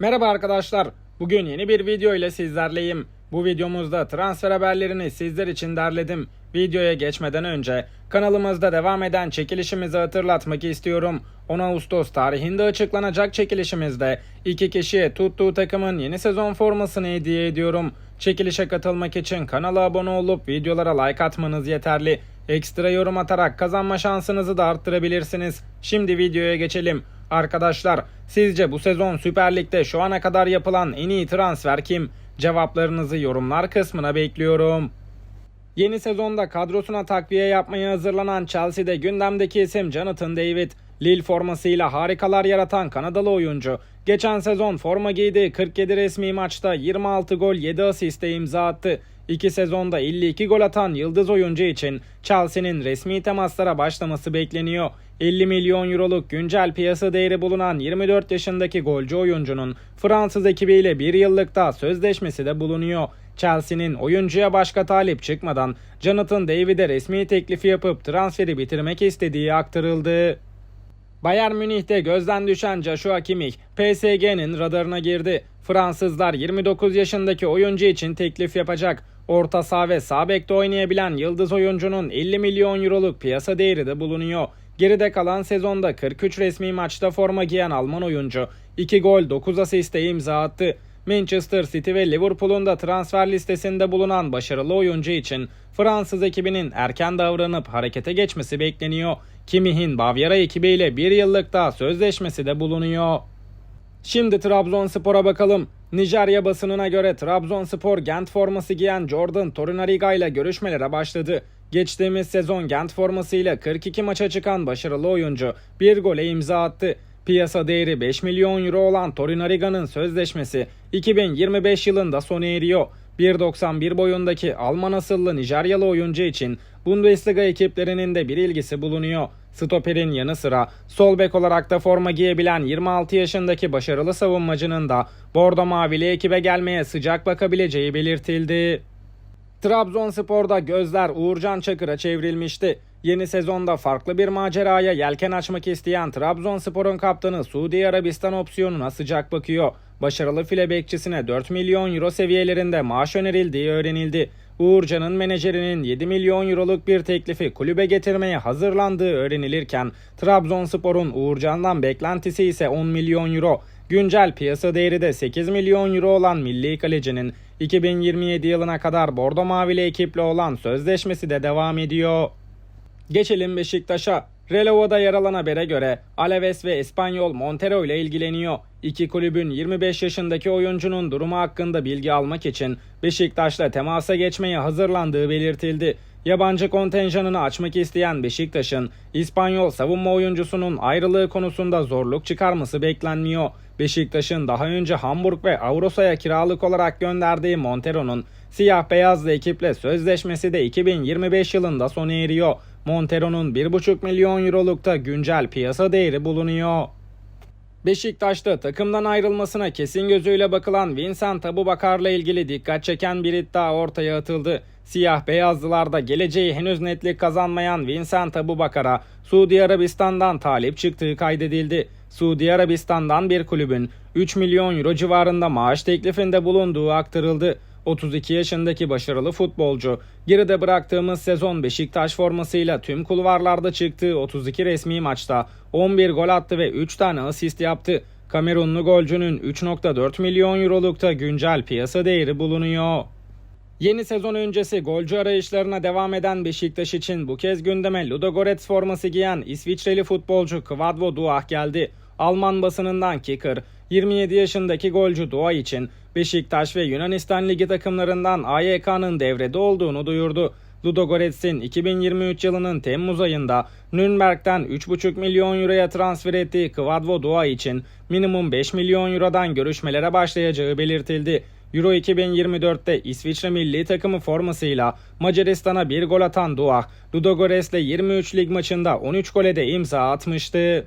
Merhaba arkadaşlar. Bugün yeni bir video ile sizlerleyim. Bu videomuzda transfer haberlerini sizler için derledim. Videoya geçmeden önce kanalımızda devam eden çekilişimizi hatırlatmak istiyorum. 10 Ağustos tarihinde açıklanacak çekilişimizde iki kişiye tuttuğu takımın yeni sezon formasını hediye ediyorum. Çekilişe katılmak için kanala abone olup videolara like atmanız yeterli. Ekstra yorum atarak kazanma şansınızı da arttırabilirsiniz. Şimdi videoya geçelim. Arkadaşlar sizce bu sezon Süper Lig'de şu ana kadar yapılan en iyi transfer kim? Cevaplarınızı yorumlar kısmına bekliyorum. Yeni sezonda kadrosuna takviye yapmaya hazırlanan Chelsea'de gündemdeki isim Jonathan David. Lille formasıyla harikalar yaratan Kanadalı oyuncu, geçen sezon forma giydiği 47 resmi maçta 26 gol 7 asiste imza attı. İki sezonda 52 gol atan yıldız oyuncu için Chelsea'nin resmi temaslara başlaması bekleniyor. 50 milyon euroluk güncel piyasa değeri bulunan 24 yaşındaki golcü oyuncunun Fransız ekibiyle bir yıllık da sözleşmesi de bulunuyor. Chelsea'nin oyuncuya başka talip çıkmadan Jonathan David'e resmi teklifi yapıp transferi bitirmek istediği aktarıldı. Bayern Münih'te gözden düşen Joshua Kimmich, PSG'nin radarına girdi. Fransızlar 29 yaşındaki oyuncu için teklif yapacak. Orta saha ve sağ bekte oynayabilen yıldız oyuncunun 50 milyon euroluk piyasa değeri de bulunuyor. Geride kalan sezonda 43 resmi maçta forma giyen Alman oyuncu 2 gol 9 asiste imza attı. Manchester City ve Liverpool'un da transfer listesinde bulunan başarılı oyuncu için Fransız ekibinin erken davranıp harekete geçmesi bekleniyor. Kimmich'in Bavyera ekibiyle bir yıllık daha sözleşmesi de bulunuyor. Şimdi Trabzonspor'a bakalım. Nijerya basınına göre Trabzonspor Gent forması giyen Jordan Torunariga ile görüşmelere başladı. Geçtiğimiz sezon Gent formasıyla 42 maça çıkan başarılı oyuncu bir gole imza attı. Piyasa değeri 5 milyon euro olan Torunariga'nın sözleşmesi 2025 yılında sona eriyor. 1.91 boyundaki Alman asıllı Nijeryalı oyuncu için Bundesliga ekiplerinin de bir ilgisi bulunuyor. Stoper'in yanı sıra sol bek olarak da forma giyebilen 26 yaşındaki başarılı savunmacının da Bordo Mavili ekibe gelmeye sıcak bakabileceği belirtildi. Trabzonspor'da gözler Uğurcan Çakır'a çevrilmişti. Yeni sezonda farklı bir maceraya yelken açmak isteyen Trabzonspor'un kaptanı Suudi Arabistan opsiyonuna sıcak bakıyor. Başarılı file bekçisine 4 milyon euro seviyelerinde maaş önerildiği öğrenildi. Uğurcan'ın menajerinin 7 milyon euroluk bir teklifi kulübe getirmeye hazırlandığı öğrenilirken Trabzonspor'un Uğurcan'dan beklentisi ise 10 milyon euro. Güncel piyasa değeri de 8 milyon euro olan milli kalecinin 2027 yılına kadar Bordo Mavili ekiple olan sözleşmesi de devam ediyor. Geçelim Beşiktaş'a. Relovo'da yer alan habere göre Alaves ve Espanyol Montero ile ilgileniyor. İki kulübün 25 yaşındaki oyuncunun durumu hakkında bilgi almak için Beşiktaş'la temasa geçmeye hazırlandığı belirtildi. Yabancı kontenjanını açmak isteyen Beşiktaş'ın İspanyol savunma oyuncusunun ayrılığı konusunda zorluk çıkarması beklenmiyor. Beşiktaş'ın daha önce Hamburg ve Avrosa'ya kiralık olarak gönderdiği Montero'nun siyah beyazlı ekiple sözleşmesi de 2025 yılında sona eriyor. Montero'nun 1,5 milyon eurolukta güncel piyasa değeri bulunuyor. Beşiktaş'ta takımdan ayrılmasına kesin gözüyle bakılan Vincent Abubakar'la ilgili dikkat çeken bir iddia ortaya atıldı. Siyah beyazlılarda geleceği henüz netlik kazanmayan Vincent Abubakar'a Suudi Arabistan'dan talip çıktığı kaydedildi. Suudi Arabistan'dan bir kulübün 3 milyon euro civarında maaş teklifinde bulunduğu aktarıldı. 32 yaşındaki başarılı futbolcu, geride bıraktığımız sezon Beşiktaş formasıyla tüm kulvarlarda çıktığı 32 resmi maçta 11 gol attı ve 3 tane asist yaptı. Kamerunlu golcünün 3.4 milyon eurolukta güncel piyasa değeri bulunuyor. Yeni sezon öncesi golcü arayışlarına devam eden Beşiktaş için bu kez gündeme Ludogorets forması giyen İsviçreli futbolcu Kvadvo Duah geldi. Alman basınından Kicker, 27 yaşındaki golcü Dua için Beşiktaş ve Yunanistan Ligi takımlarından AYK'nın devrede olduğunu duyurdu. Ludogorets'in 2023 yılının Temmuz ayında Nürnberg'den 3,5 milyon euroya transfer ettiği Kvadvo Dua için minimum 5 milyon eurodan görüşmelere başlayacağı belirtildi. Euro 2024'te İsviçre milli takımı formasıyla Macaristan'a bir gol atan Dua, Ludogorets'le 23 lig maçında 13 gole de imza atmıştı.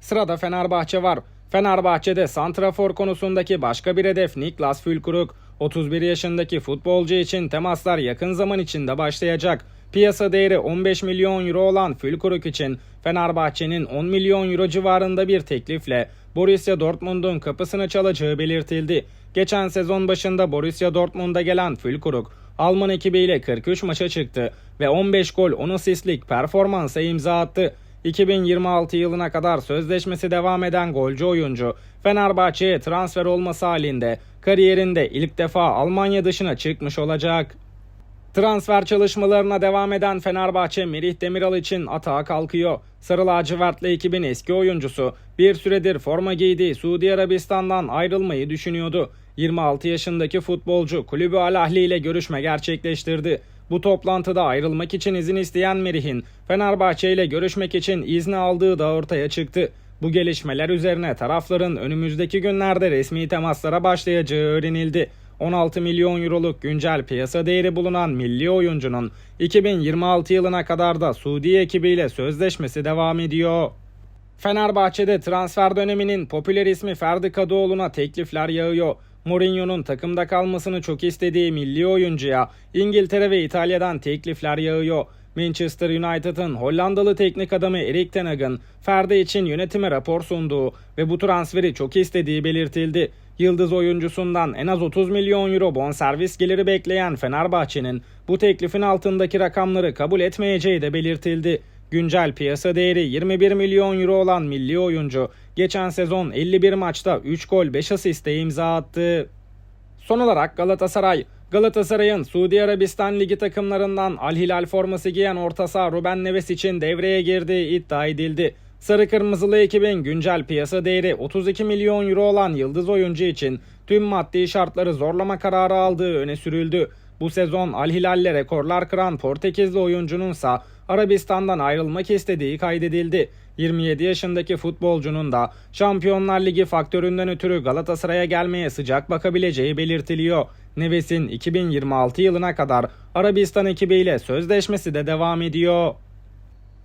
Sırada Fenerbahçe var. Fenerbahçe'de santrafor konusundaki başka bir hedef Niklas Fülkuruk. 31 yaşındaki futbolcu için temaslar yakın zaman içinde başlayacak. Piyasa değeri 15 milyon euro olan Fülkuruk için Fenerbahçe'nin 10 milyon euro civarında bir teklifle Borussia Dortmund'un kapısını çalacağı belirtildi. Geçen sezon başında Borussia Dortmund'a gelen Fülkuruk, Alman ekibiyle 43 maça çıktı ve 15 gol 10 asistlik performansa imza attı. 2026 yılına kadar sözleşmesi devam eden golcü oyuncu Fenerbahçe'ye transfer olması halinde kariyerinde ilk defa Almanya dışına çıkmış olacak. Transfer çalışmalarına devam eden Fenerbahçe Merih Demiral için atağa kalkıyor. Sarı lacivertli ekibin eski oyuncusu bir süredir forma giydiği Suudi Arabistan'dan ayrılmayı düşünüyordu. 26 yaşındaki futbolcu kulübü Al Ahli ile görüşme gerçekleştirdi. Bu toplantıda ayrılmak için izin isteyen Merih'in Fenerbahçe ile görüşmek için izni aldığı da ortaya çıktı. Bu gelişmeler üzerine tarafların önümüzdeki günlerde resmi temaslara başlayacağı öğrenildi. 16 milyon euroluk güncel piyasa değeri bulunan milli oyuncunun 2026 yılına kadar da Suudi ekibiyle sözleşmesi devam ediyor. Fenerbahçe'de transfer döneminin popüler ismi Ferdi Kadıoğlu'na teklifler yağıyor. Mourinho'nun takımda kalmasını çok istediği milli oyuncuya İngiltere ve İtalya'dan teklifler yağıyor. Manchester United'ın Hollandalı teknik adamı Erik ten Hag'ın Ferdi için yönetime rapor sunduğu ve bu transferi çok istediği belirtildi. Yıldız oyuncusundan en az 30 milyon euro bonservis geliri bekleyen Fenerbahçe'nin bu teklifin altındaki rakamları kabul etmeyeceği de belirtildi. Güncel piyasa değeri 21 milyon euro olan milli oyuncu geçen sezon 51 maçta 3 gol 5 asiste imza attı. Son olarak Galatasaray. Galatasaray'ın Suudi Arabistan Ligi takımlarından Al Hilal forması giyen orta saha Ruben Neves için devreye girdiği iddia edildi. Sarı Kırmızılı ekibin güncel piyasa değeri 32 milyon euro olan yıldız oyuncu için tüm maddi şartları zorlama kararı aldığı öne sürüldü. Bu sezon Al Hilal'le rekorlar kıran Portekizli oyuncununsa Arabistan'dan ayrılmak istediği kaydedildi. 27 yaşındaki futbolcunun da Şampiyonlar Ligi faktöründen ötürü Galatasaray'a gelmeye sıcak bakabileceği belirtiliyor. Neves'in 2026 yılına kadar Arabistan ekibiyle sözleşmesi de devam ediyor.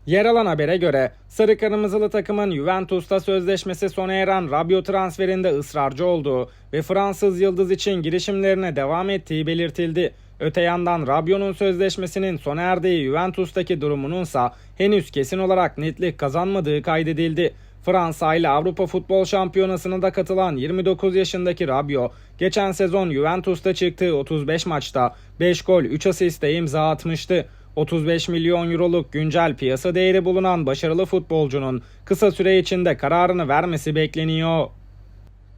Yer alan habere göre Sarı Kırmızılı takımın Juventus'ta sözleşmesi sona eren Rabiot transferinde ısrarcı olduğu ve Fransız yıldız için girişimlerine devam ettiği belirtildi. Öte yandan Rabiot'un sözleşmesinin sona erdiği Juventus'taki durumununsa henüz kesin olarak netlik kazanmadığı kaydedildi. Fransa ile Avrupa Futbol Şampiyonası'na da katılan 29 yaşındaki Rabiot, geçen sezon Juventus'ta çıktığı 35 maçta 5 gol 3 asiste imza atmıştı. 35 milyon euroluk güncel piyasa değeri bulunan başarılı futbolcunun kısa süre içinde kararını vermesi bekleniyor.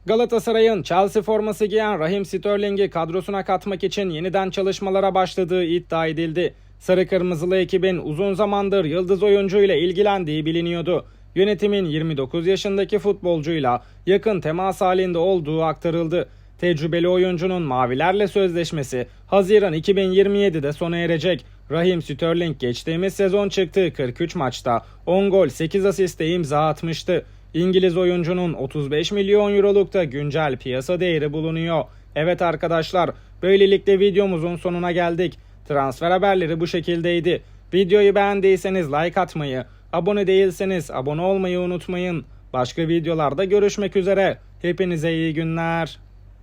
Galatasaray'ın Chelsea forması giyen Raheem Sterling'i kadrosuna katmak için yeniden çalışmalara başladığı iddia edildi. Sarı Kırmızılı ekibin uzun zamandır yıldız oyuncuyla ilgilendiği biliniyordu. Yönetimin 29 yaşındaki futbolcuyla yakın temas halinde olduğu aktarıldı. Tecrübeli oyuncunun mavilerle sözleşmesi Haziran 2027'de sona erecek. Raheem Sterling geçtiğimiz sezon çıktığı 43 maçta 10 gol 8 asiste imza atmıştı. İngiliz oyuncunun 35 milyon euroluk da güncel piyasa değeri bulunuyor. Evet arkadaşlar böylelikle videomuzun sonuna geldik. Transfer haberleri bu şekildeydi. Videoyu beğendiyseniz like atmayı, abone değilseniz abone olmayı unutmayın. Başka videolarda görüşmek üzere. Hepinize iyi günler.